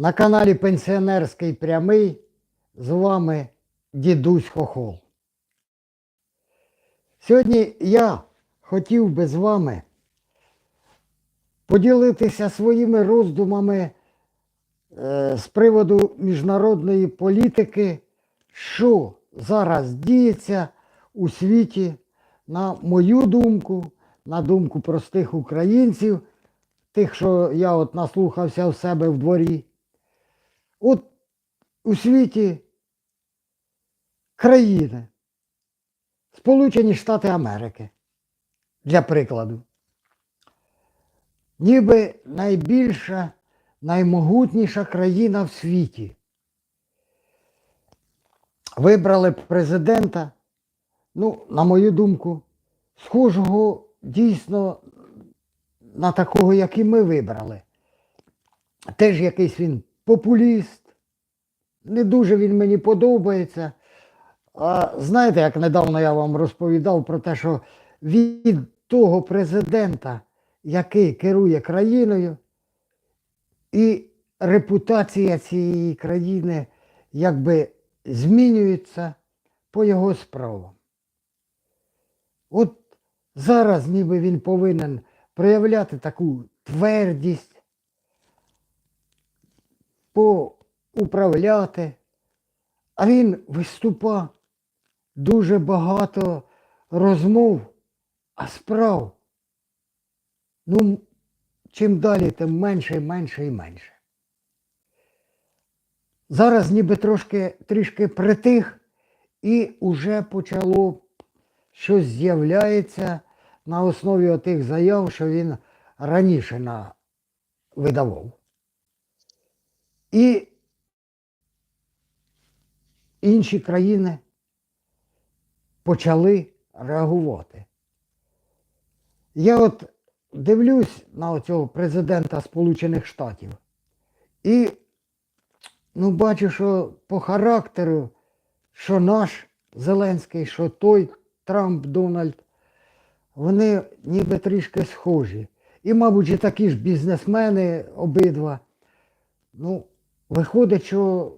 На каналі Пенсіонерський прямий з вами дідусь Хохол. Сьогодні я хотів би з вами поділитися своїми роздумами е, з приводу міжнародної політики, що зараз діється у світі, на мою думку, на думку простих українців, тих, що я от наслухався в себе в дворі. От у світі країни, Сполучені Штати Америки, для прикладу, ніби найбільша, наймогутніша країна в світі. Вибрали президента, ну, на мою думку, схожого дійсно на такого, як і ми вибрали. Теж якийсь він популіст. Не дуже він мені подобається. А знаєте, як недавно я вам розповідав про те, що від того президента, який керує країною, і репутація цієї країни якби змінюється по його справам. От зараз ніби він повинен проявляти таку твердість, поуправляти, а він виступав дуже багато розмов, а справ. Ну, чим далі, тим менше і менше і менше. Зараз ніби трошки трішки притих і вже почало щось з'являється на основі отих заяв, що він раніше на... видавав. І інші країни почали реагувати. Я от дивлюсь на цього президента Сполучених Штатів і ну, бачу, що по характеру, що наш Зеленський, що той Трамп Дональд, вони ніби трішки схожі. І, мабуть, і такі ж бізнесмени обидва. Ну, виходить, що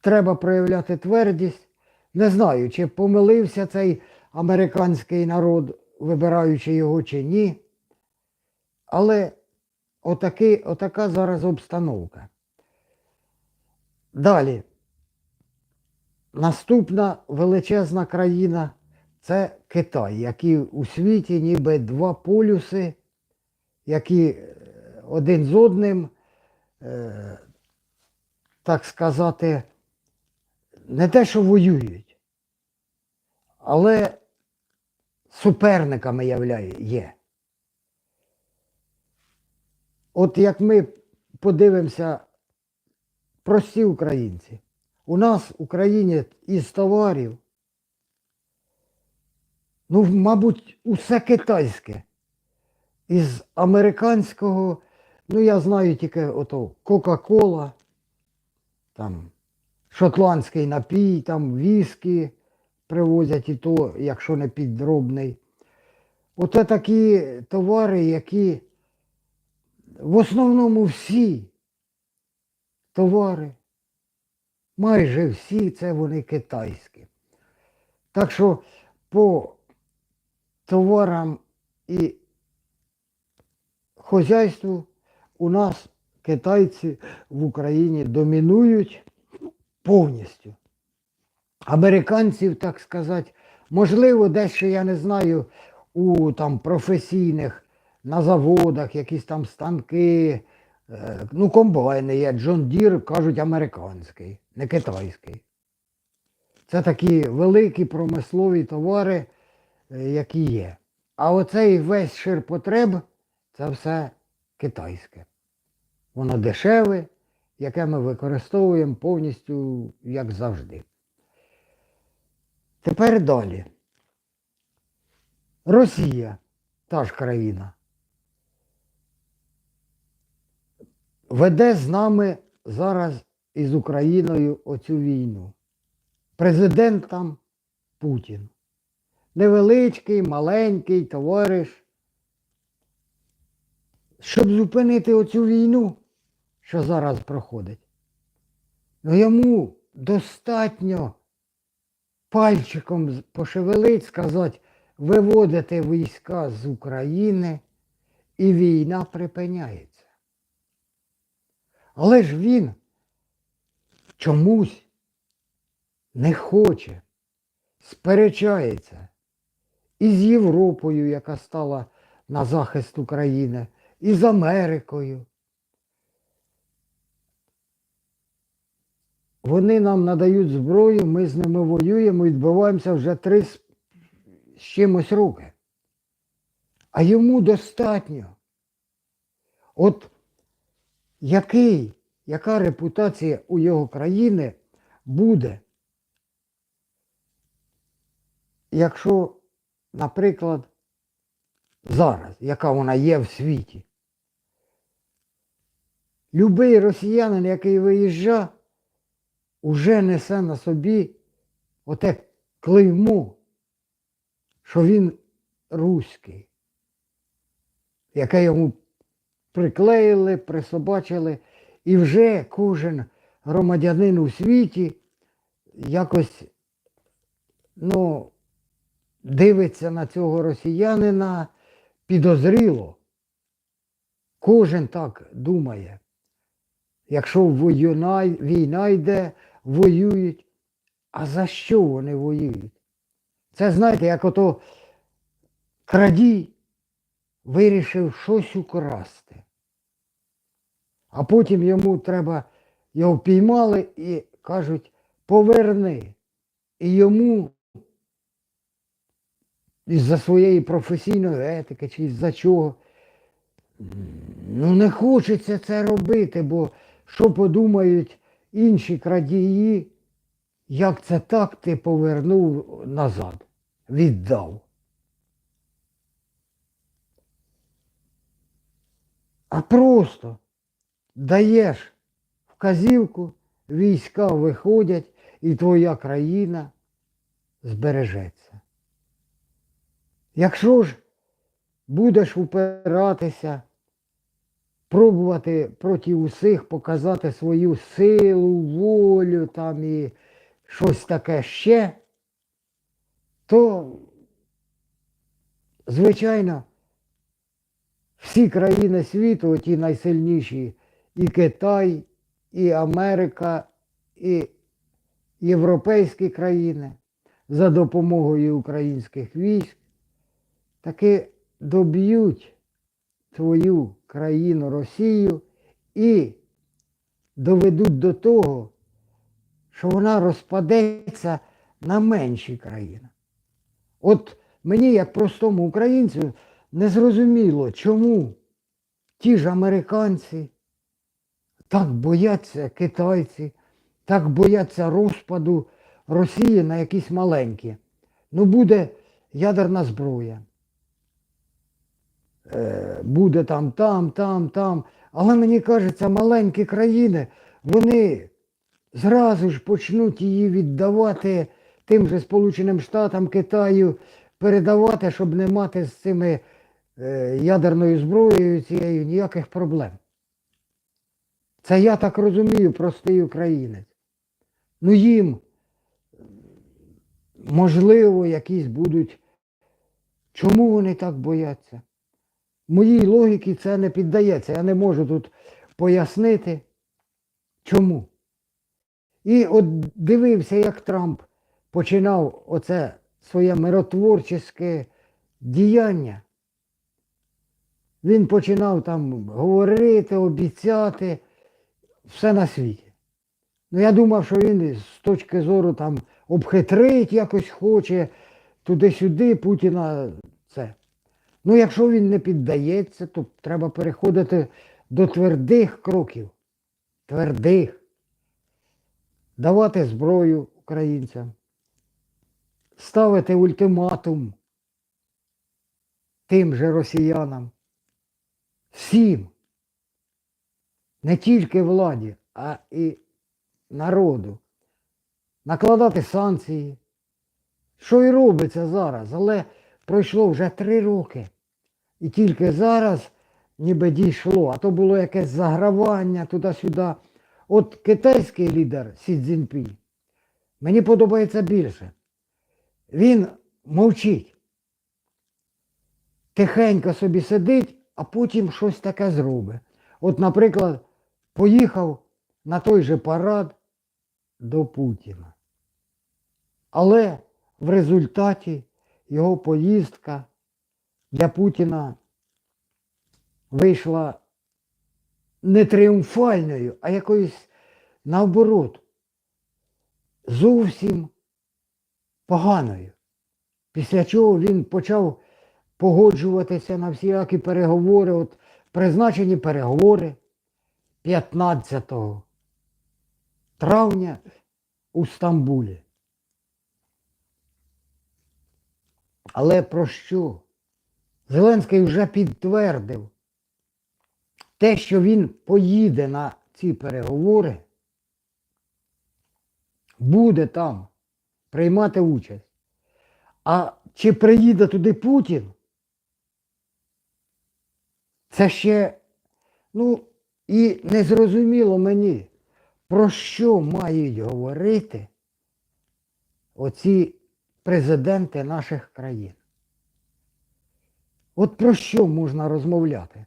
треба проявляти твердість. Не знаю, чи помилився цей американський народ, вибираючи його чи ні. Але отаки, отака зараз обстановка. Далі. Наступна величезна країна це Китай, який у світі ніби два полюси, які е, один з одним, так сказати, не те, що воюють, але суперниками являє, є. От як ми подивимося, прості українці, у нас в Україні із товарів, ну, мабуть, усе китайське. Із американського, ну я знаю тільки ото Кока-Кола, там шотландський напій, там віскі привозять і то, якщо не підробний. Оце такі товари, які в основному всі товари, майже всі це вони китайські. Так що по товарам і хозяйству у нас китайці в Україні домінують повністю. Американців, так сказати, можливо, дещо я не знаю у там професійних на заводах, якісь там станки, е, ну, комбайни є, Джон Дір, кажуть, американський, не китайський. Це такі великі промислові товари, е, які є. А оцей весь ширпотреб це все китайське. Воно дешеве, яке ми використовуємо повністю як завжди. Тепер далі. Росія, та ж країна, веде з нами зараз із Україною оцю війну. Президент там Путін. Невеличкий, маленький товариш. Щоб зупинити оцю війну, що зараз проходить. Ну йому достатньо пальчиком пошевелить, сказати, виводити війська з України і війна припиняється. Але ж він чомусь не хоче, сперечається і з Європою, яка стала на захист України, і з Америкою. Вони нам надають зброю, ми з ними воюємо, відбиваємося вже три з з чимось роки. А йому достатньо. От який, яка репутація у його країни буде, якщо, наприклад, зараз, яка вона є в світі, любий росіянин, який виїжджає, уже несе на собі оте клеймо, що він руський, яке йому приклеїли, присобачили, і вже кожен громадянин у світі якось ну, дивиться на цього росіянина підозріло. Кожен так думає. Якщо воюна, війна йде, воюють. А за що вони воюють? Це знаєте, як ото крадій вирішив щось украсти. А потім йому треба, його піймали і кажуть, поверни. І йому із-за своєї професійної етики чи із-за чого. Ну, не хочеться це робити, бо що подумають інші крадії, як це так ти повернув назад, віддав. А просто даєш вказівку, війська виходять, і твоя країна збережеться. Якщо ж будеш упиратися, пробувати проти усіх показати свою силу, волю там і щось таке ще, то, звичайно, всі країни світу, ті найсильніші, і Китай, і Америка, і європейські країни за допомогою українських військ таки доб'ють твою країну Росію і доведуть до того, що вона розпадеться на менші країни. От мені, як простому українцю, не зрозуміло, чому ті ж американці так бояться китайці, так бояться розпаду Росії на якісь маленькі. Ну, буде ядерна зброя. Е, буде там, там, там, там. Але мені кажеться, маленькі країни, вони зразу ж почнуть її віддавати тим же Сполученим Штатам, Китаю, передавати, щоб не мати з цими е, ядерною зброєю цією ніяких проблем. Це я так розумію, простий українець. Ну їм, можливо, якісь будуть. Чому вони так бояться? Моїй логіці це не піддається. Я не можу тут пояснити, чому. І от дивився, як Трамп починав оце своє миротворче діяння. Він починав там говорити, обіцяти, все на світі. Ну, я думав, що він з точки зору там обхитрить якось хоче, туди-сюди Путіна це. Ну, якщо він не піддається, то треба переходити до твердих кроків. Твердих. Давати зброю українцям. Ставити ультиматум тим же росіянам. Всім. Не тільки владі, а і народу. Накладати санкції. Що і робиться зараз, але пройшло вже три роки. І тільки зараз ніби дійшло, а то було якесь загравання туди-сюди. От китайський лідер Сі Цзіньпінь мені подобається більше. Він мовчить. Тихенько собі сидить, а потім щось таке зробить. От, наприклад, поїхав на той же парад до Путіна. Але в результаті його поїздка для Путіна вийшла не тріумфальною, а якоюсь наоборот, зовсім поганою. Після чого він почав погоджуватися на всілякі переговори, от призначені переговори 15 травня у Стамбулі. Але про що? Зеленський вже підтвердив те, що він поїде на ці переговори, буде там приймати участь. А чи приїде туди Путін? Це ще, ну, і незрозуміло мені, про що мають говорити оці президенти наших країн. От про що можна розмовляти?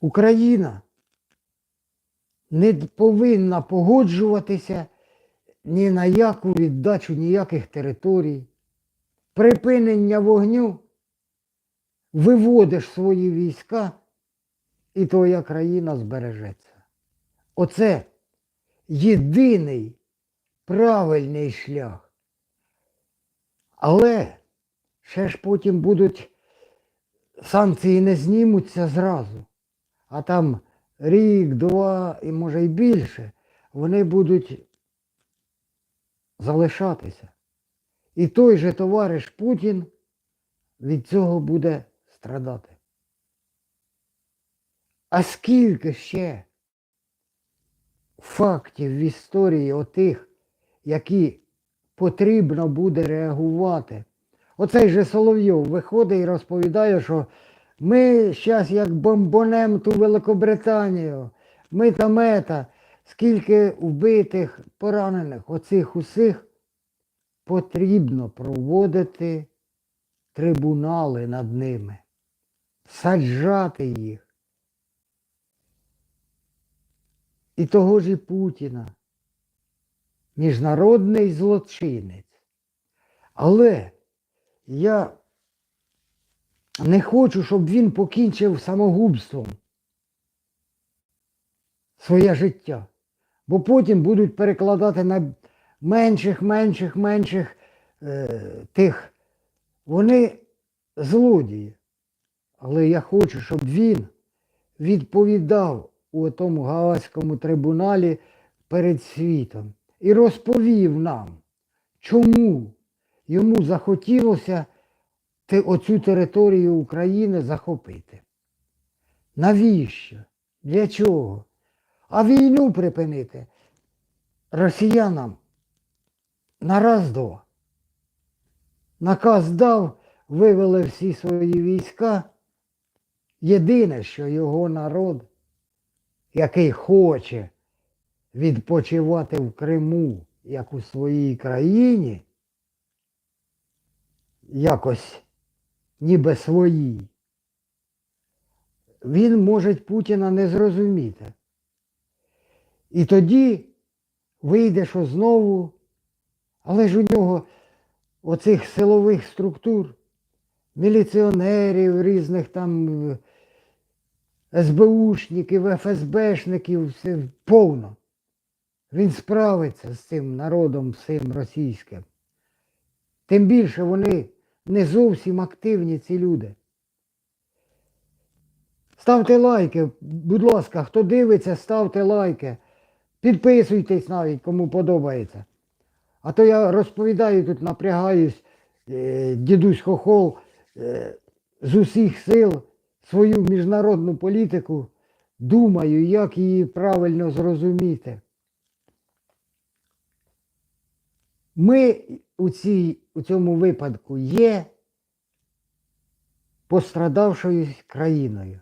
Україна не повинна погоджуватися ні на яку віддачу ніяких територій. Припинення вогню виводиш свої війська, і твоя країна збережеться. Оце єдиний правильний шлях. Але ще ж потім будуть санкції не знімуться зразу, а там рік, два і може й більше, вони будуть залишатися. І той же товариш Путін від цього буде страдати. А скільки ще фактів в історії отих, які потрібно буде реагувати. Оцей же Соловйов виходить і розповідає, що ми зараз як бомбонем ту Великобританію, ми там ета, скільки вбитих, поранених, оцих усіх потрібно проводити трибунали над ними, саджати їх. І того ж і Путіна, міжнародний злочинець. Але я не хочу, щоб він покінчив самогубством своє життя. Бо потім будуть перекладати на менших, менших, менших е, тих. Вони злодії. Але я хочу, щоб він відповідав у тому Гаазькому трибуналі перед світом і розповів нам, чому йому захотілося оцю територію України захопити. Навіщо? Для чого? А війну припинити росіянам на раз-два. Наказ дав, вивели всі свої війська. Єдине, що його народ, який хоче відпочивати в Криму, як у своїй країні, якось ніби своїй, він може Путіна не зрозуміти. І тоді вийде, що знову, але ж у нього оцих силових структур, міліціонерів, різних там СБУшників, ФСБшників, все повно. Він справиться з цим народом, з цим російським. Тим більше вони не зовсім активні, ці люди. Ставте лайки, будь ласка, хто дивиться, ставте лайки. Підписуйтесь навіть, кому подобається. А то я розповідаю тут, напрягаюсь, е, дідусь Хохол е, з усіх сил свою міжнародну політику, думаю, як її правильно зрозуміти. Ми у, цій, у цьому випадку є пострадавшою країною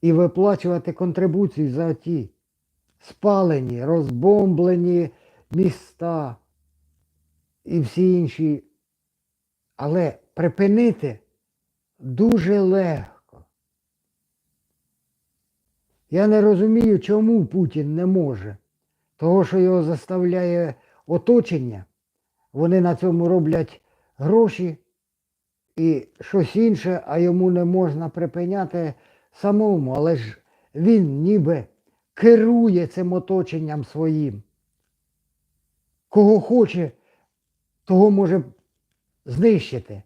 і виплачувати контрибуції за ті спалені, розбомблені міста і всі інші. Але припинити дуже легко. Я не розумію, чому Путін не може. Того, що його заставляє оточення, вони на цьому роблять гроші і щось інше, а йому не можна припиняти самому. Але ж він ніби керує цим оточенням своїм. Кого хоче, того може знищити.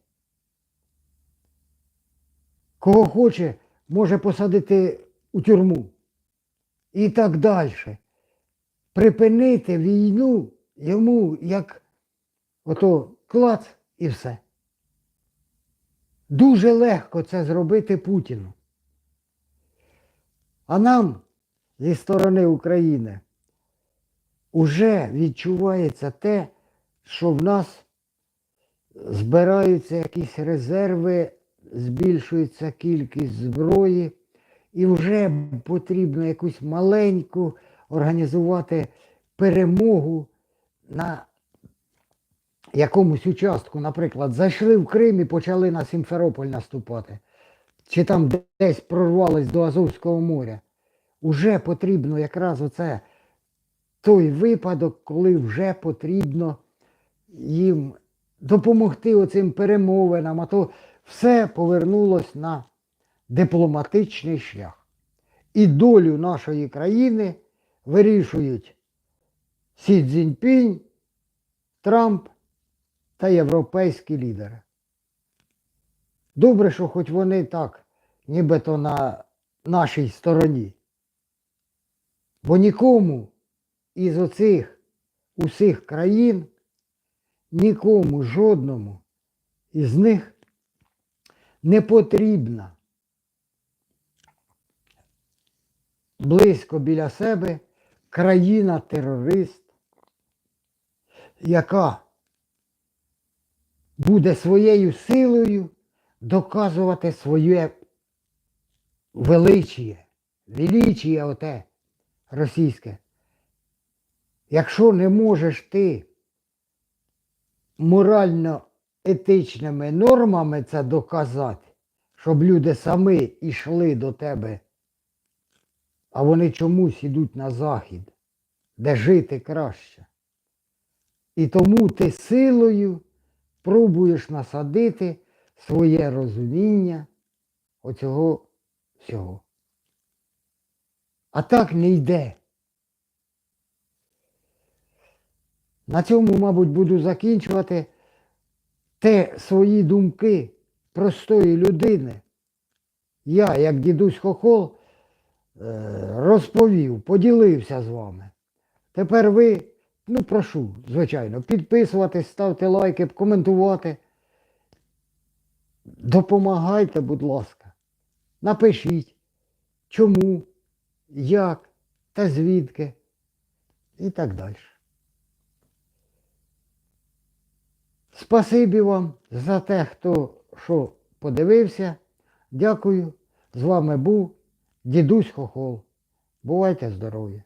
Кого хоче, може посадити у тюрму. І так далі. Припинити війну йому як ото клац і все. Дуже легко це зробити Путіну. А нам зі сторони України уже відчувається те, що в нас збираються якісь резерви, збільшується кількість зброї, і вже потрібно якусь маленьку організувати перемогу на якомусь участку, наприклад, зайшли в Крим і почали на Сімферополь наступати, чи там десь прорвались до Азовського моря. Уже потрібно якраз оце той випадок, коли вже потрібно їм допомогти оцим перемовинам, а то все повернулось на дипломатичний шлях. І долю нашої країни вирішують Сі Цзіньпінь, Трамп та європейські лідери. Добре, що хоч вони так, нібито на нашій стороні. Бо нікому із оцих усіх країн, нікому, жодному із них не потрібна близько біля себе країна-терорист, яка буде своєю силою доказувати своє величіє, величіє оте російське. Якщо не можеш ти морально-етичними нормами це доказати, щоб люди самі йшли до тебе, а вони чомусь ідуть на захід, де жити краще. І тому ти силою пробуєш насадити своє розуміння оцього всього. А так не йде. На цьому, мабуть, буду закінчувати те свої думки простої людини. Я, як дідусь Хохол, е, розповів, поділився з вами. Тепер ви, ну прошу, звичайно, підписуватись, ставте лайки, коментувати. Допомагайте, будь ласка. Напишіть, чому, як та звідки і так далі. Спасибі вам за те, хто що подивився. Дякую. З вами був дідусь Хохол. Бувайте здорові!